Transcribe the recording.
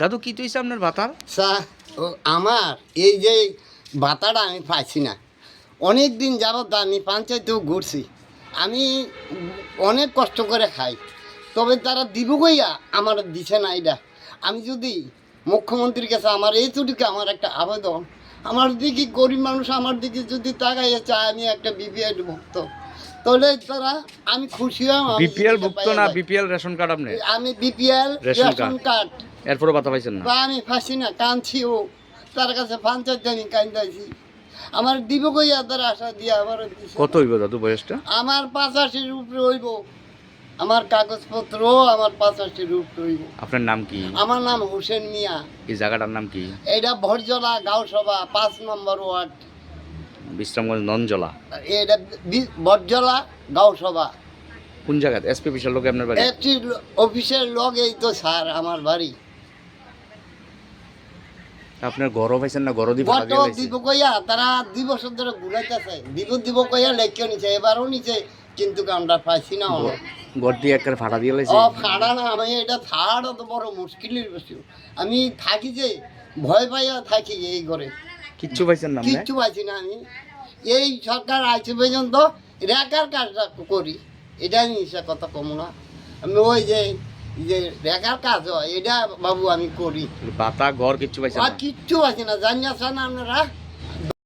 দাদু কি তুইছে আপনার ভাতার? স্যার ও আমার এই যে ভাতাটা আমি পাইছি না অনেক দিন যাবত আমি পঞ্চায়েতেও ঘুরছি। আমি অনেক কষ্ট করে খাই তবে তারা দিব কইয়া আমার দিছে না এটা আমি যদি মুখ্যমন্ত্রীর কাছে আমার এই চুটিকে আমার একটা আবেদন আমার দিকে গরিব মানুষ আমার দিকে যদি তাকাইয়া চায় আমি একটা বিপিএল ভুক্ত তাহলে তারা আমি খুশি হলাম আমি বিপিএল ভুক্ত না বিপিএল রেশন কার্ড আপনি? আমি বিপিএল রেশন কার্ড। এরপরে ভাতা পাইছেন না? আমি ফাঁসি না কাঁদছিও তার কাছে পঞ্চায়েত জানি কান্দাইছি আমার দিব কইয়া তার আশা দিয়ে আবার কত হইব দাদু বয়সটা? আমার পাঁচাশির উপরে হইব। আমার কাগজপত্র আমার পাঁচাশির উপরে হইব। আপনার নাম কি? আমার নাম হোসেন মিয়া। এই জায়গাটার নাম কি? এটা ভরজলা গাঁও সভা পাঁচ নম্বর ওয়ার্ড। বিশ্রামগঞ্জ ননজলা এটা বি- বরজলা গাঁও সভা কোন জায়গাতে? এসপি বিশাল লোক আপনার বাড়ি? একটি অফিসের লগেই তো স্যার আমার বাড়ি। আপনার ঘরও পাইছেন না দিয়ে লাইছে? দিব কইয়া তারা দুই বছর ধরে ঘুরাইতেছে। দিব দিব কইয়া লেখিও নিছে এবারও নিছে কিন্তু আমরা পাইছি না। ঘর দিয়ে একটা ভাড়া দিয়ে লাইছে। ও ফাড়া না আমি এটা ছাড়া তো বড় মুশকিলের বিষয়। আমি থাকি যে ভয় পাইয়া থাকি এই ঘরে। কিচ্ছু পাইছেন না কিচ্ছু পাইছি না আমি। এই সরকার আছে পর্যন্ত রেখার কাজটা করি? এটা সে কথা কম না। আমি ওই যে যে বেকার কাজ হয় এটা বাবু আমি করি। বাতা ঘর কিচ্ছু পাইছে না। কিচ্ছু আছে না জানিয়েছেন আপনারা?